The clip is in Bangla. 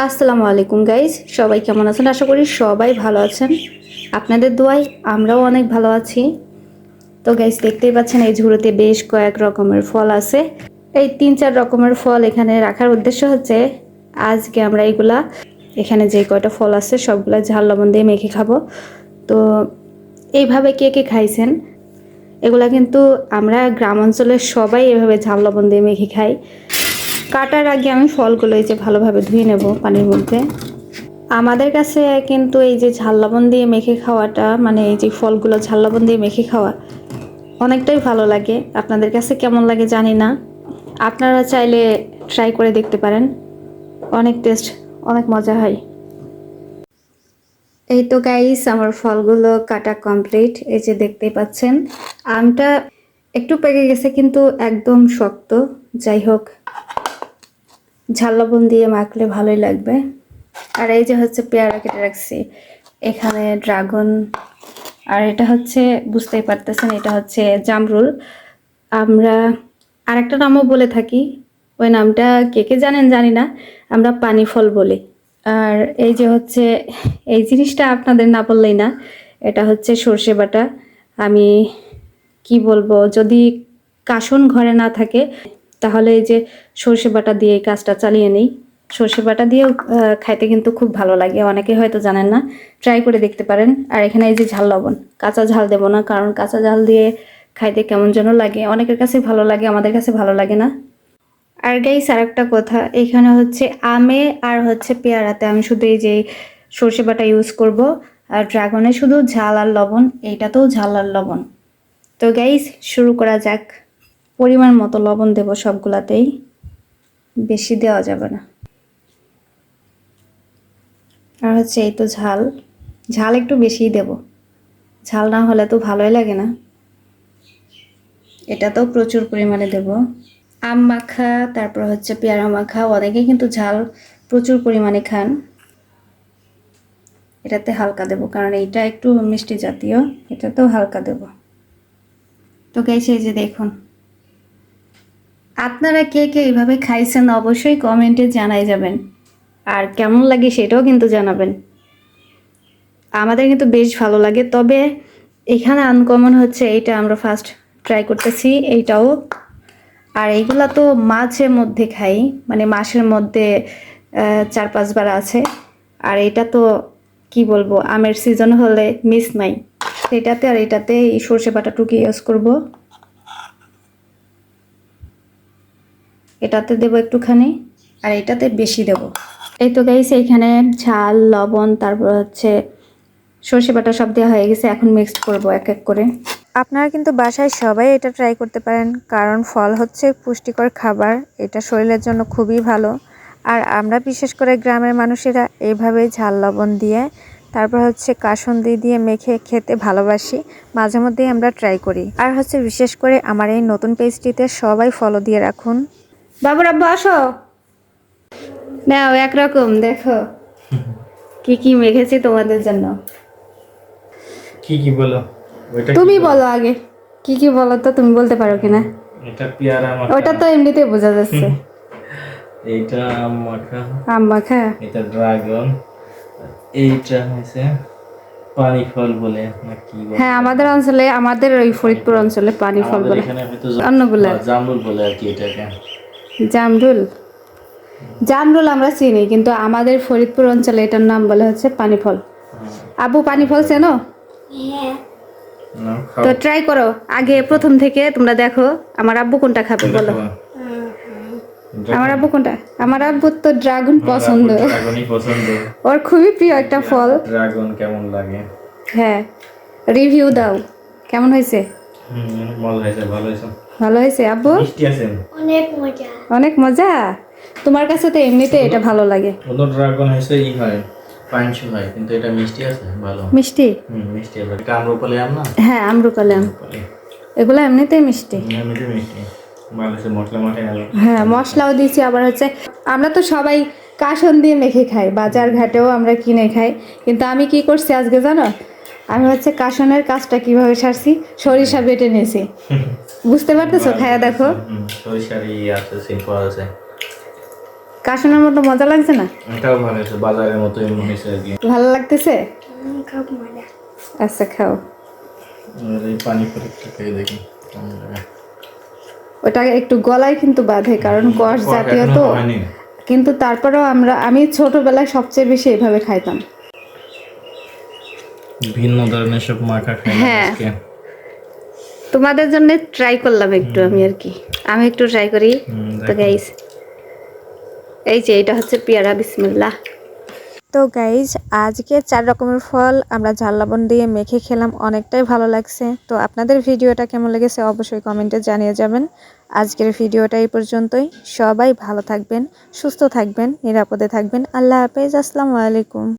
আসসালামু আলাইকুম গাইজ সবাই কেমন আছেন? আশা করি সবাই ভালো আছেন। আপনাদের দোয়ায় আমরাও অনেক ভালো আছি। তো গাইজ দেখতেই পাচ্ছেন, এই ঝুড়োতে বেশ কয়েক রকমের ফল আছে। এই তিন চার রকমের ফল এখানে রাখার উদ্দেশ্য হচ্ছে, আজকে আমরা এইগুলা এখানে যে কয়টা ফল আছে, সবগুলা ঝাল লবণ দিয়ে মেখে খাব। তো, এইভাবে কে কে খাইছেন? এগুলা কিন্তু আমরা গ্রাম অঞ্চলের সবাই এভাবে ঝাল লবণ দিয়ে মেখে খাই। কাটার আগে আমি ফলগুলো এই যে ভালোভাবে ধুয়ে নেব পানির মধ্যে। আমাদের কাছে কিন্তু এই যে ঝাল লবণ দিয়ে মেখে খাওয়াটা মানে এই যে ফলগুলো ঝাল লবণ দিয়ে মেখে খাওয়া, অনেকটাই ভালো লাগে। আপনাদের কাছে কেমন লাগে জানি না। আপনারা চাইলে ট্রাই করে দেখতে পারেন। অনেক টেস্ট, অনেক মজা হয়। এই তো গাইস আমার ফলগুলো কাটা কমপ্লিট এই যে দেখতেই পাচ্ছেন, আমটা একটু পেকে গেছে কিন্তু একদম শক্ত। যাই হোক। ঝাল লবণ দিয়ে মাখলে ভালোই লাগবে। আর এই যে হচ্ছে পেয়ারা কেটে রাখছি, এখানে ড্রাগন, আর এটা হচ্ছে, বুঝতেই পারতেছেন, এটা হচ্ছে জামরুল। আমরা আরেকটা নামও বলে থাকি, ওই নামটা কে কে জানেন জানি না, আমরা পানি ফল বলি। আর এই যে হচ্ছে, এই জিনিসটা আপনাদের না বললেই না, এটা হচ্ছে সর্ষে বাটা। আমি কি বলব, যদি কাসন ঘরে না থাকে তাহলে এই যে সর্ষে বাটা দিয়ে এই কাজটা চালিয়ে নিই। সর্ষে বাটা দিয়েও খাইতে কিন্তু খুব ভালো লাগে। অনেকে হয়তো জানেন না, ট্রাই করে দেখতে পারেন। আর এখানে এই যে ঝাল লবণ, কাঁচা ঝাল দেবো না, কারণ কাঁচা ঝাল দিয়ে খাইতে কেমন যেন লাগে। অনেকের কাছে ভালো লাগে, আমাদের কাছে ভালো লাগে না। আর গাইস আর একটা কথা, এখানে হচ্ছে আমে আর হচ্ছে পেয়ারাতে আমি শুধু এই যে সর্ষে বাটা ইউজ করব। আর ড্রাগনে শুধু ঝাল আর লবণ এইটাতেও ঝাল আর লবণ। তো গাইস শুরু করা যাক। পরিমাণ মতো লবণ দেব সবগুলাতেই। বেশি দেওয়া যাবে না। আর হচ্ছে এই তো ঝাল। ঝাল একটু বেশিই দেব। ঝাল না হলে তো ভালোই লাগে না। এটাতেও প্রচুর পরিমাণে দেব। আম মাখা, তারপর হচ্ছে পেয়ারা মাখা অনেকে কিন্তু ঝাল প্রচুর পরিমাণে খান। এটাতে হালকা দেব, কারণ এইটা একটু মিষ্টি জাতীয়, এটাতেও হালকা দেব। তো এই যে দেখুন। আপনারা কে কে এইভাবে খাইছেন অবশ্যই কমেন্টে জানাই যাবেন। আর কেমন লাগে সেটাও কিন্তু জানাবেন। আমাদের কিন্তু বেশ ভালো লাগে, তবে এখানে আনকমন হচ্ছে এইটা আমরা ফার্স্ট ট্রাই করতেছি, এইটাও। আর এইগুলা তো মাঝে মধ্যে খাই মানে মাসের মধ্যে চার পাঁচবার আছে। আর এটা তো কি বলব, আমের সিজন হলে মিস নাই। এটাতে আর এটাতে এই সর্ষে বাটাটুকু ইউজ করব। এটাতে দেবো একটুখানি আর এটাতে বেশি দেবো। এই তো গাইস এইখানে ঝাল লবণ তারপর হচ্ছে সর্ষে বাটা সব দেওয়া হয়ে গেছে এখন মিক্সড করব এক এক করে। আপনারা কিন্তু বাসায় সবাই এটা ট্রাই করতে পারেন কারণ ফল হচ্ছে পুষ্টিকর খাবার এটা শরীরের জন্য খুবই ভালো। আর আমরা বিশেষ করে গ্রামের মানুষেরা এইভাবেই ঝাল লবণ দিয়ে তারপর হচ্ছে কাসন্দি দিয়ে মেখে খেতে ভালোবাসি মাঝে মধ্যেই আমরা ট্রাই করি। আর হচ্ছে বিশেষ করে আমার এই নতুন পেজটিতে সবাই ফলো দিয়ে রাখুন। বাবুর আব্বা আসো। নাও একরকম দেখো। কি কি মেখেছি তোমাদের জন্য। কি কি বলো? তুমি বলো? আগে। কি কি বলো তো তুমি বলতে পারো কিনা। এটা পেয়ারা মাখা। ওটা তো এমনিতেই বোঝা যাচ্ছে। এইটা আম মাখা। আম মাখা। এটা ড্রাগন। এইটা হয়েছে পানি ফল বলে না কি বলে? হ্যাঁ আমাদের অঞ্চলে আমাদের ওই ফরিদপুর অঞ্চলে পানি ফল বলে। এখানে হয়তো জামরুল বলে আর কি এটাকে। জামরুল। জামরুল আমরা চিনি কিন্তু আমাদের ফরিদপুর অঞ্চলে এটার নাম বলে হচ্ছে পানি ফল আবু পানি ফল চেনো তো ট্রাই করো। আগে প্রথম থেকে তোমরা দেখো আমার আব্বু কোনটা খাবে বলো। আমার আব্বু কোনটা? আমার আব্বু তো ড্রাগন পছন্দ। ওর খুবই প্রিয় একটা ফল। ড্রাগন কেমন লাগে? হ্যাঁ। রিভিউ দাও। কেমন হয়েছে? হুম মজা হয়েছে ভালো হয়েছে। ভালো হয়েছে আব্বু? মিষ্টি আছে। অনেক মজা। তোমার কাছে তো এমনিতে এটা ভালো লাগে। অন্য ড্রাগন হয়েছে ই হয় পাঞ্চু হয় কিন্তু এটা মিষ্টি আছে ভালো। মিষ্টি? হুম মিষ্টি আছে। এটা আম্রপালি আম না? হ্যাঁ আমরুকালে আম আম্রপালি এগুলো এমনিতেই মিষ্টি। এমনিতে মিষ্টি। ভালো মশলা মাখাই আলো হ্যাঁ মশলাও দিয়েছি আবার হচ্ছে আমরা তো সবাই কাসন দিয়ে মেখে খাই বাজার ঘাটেও আমরা কিনে খাই। কিন্তু আমি কি করছি আজকে জানো? আমি হচ্ছে কাসনের কাজটা কীভাবে সারছি? সরিষা বেটে নিয়েছি। বুঝতে পারতেছো? খায়া দেখো। হুম সরিষার ই আছে সিম্পল আছে। কাশনের মতো মজা লাগছে না? এটাও ভালো বাজারের মতোই মনে লাগতেছে? আচ্ছা খাও। এই পানি ফল খেয়ে দেখি ওটা একটু গলায় কিন্তু বাঁধে কারণ কষ জাতীয় তো। কিন্তু তারপরেও আমরা আমি ছোটবেলায় সবচেয়ে বেশি এভাবে খাইতাম। ভিন্ন ধরনের সব মাখা খাই হ্যাঁ। আজকে। তোমাদের জন্য ট্রাই করলাম একটু আমি আর কি আমি একটু ট্রাই করি। তো। গাইস এই যে এটা হচ্ছে পেয়ারা বিসমিল্লাহ। তো গাইজ আজকে চার রকমের ফল আমরা ঝাল লবণ দিয়ে মেখে খেলাম অনেকটাই ভালো লাগছে। তো আপনাদের ভিডিওটা কেমন লেগেছে অবশ্যই কমেন্টে জানিয়ে যাবেন। আজকের ভিডিওটা এই পর্যন্তই। সবাই ভালো থাকবেন সুস্থ থাকবেন নিরাপদে থাকবেন। আল্লাহ হাফেজ আসসালামু আলাইকুম।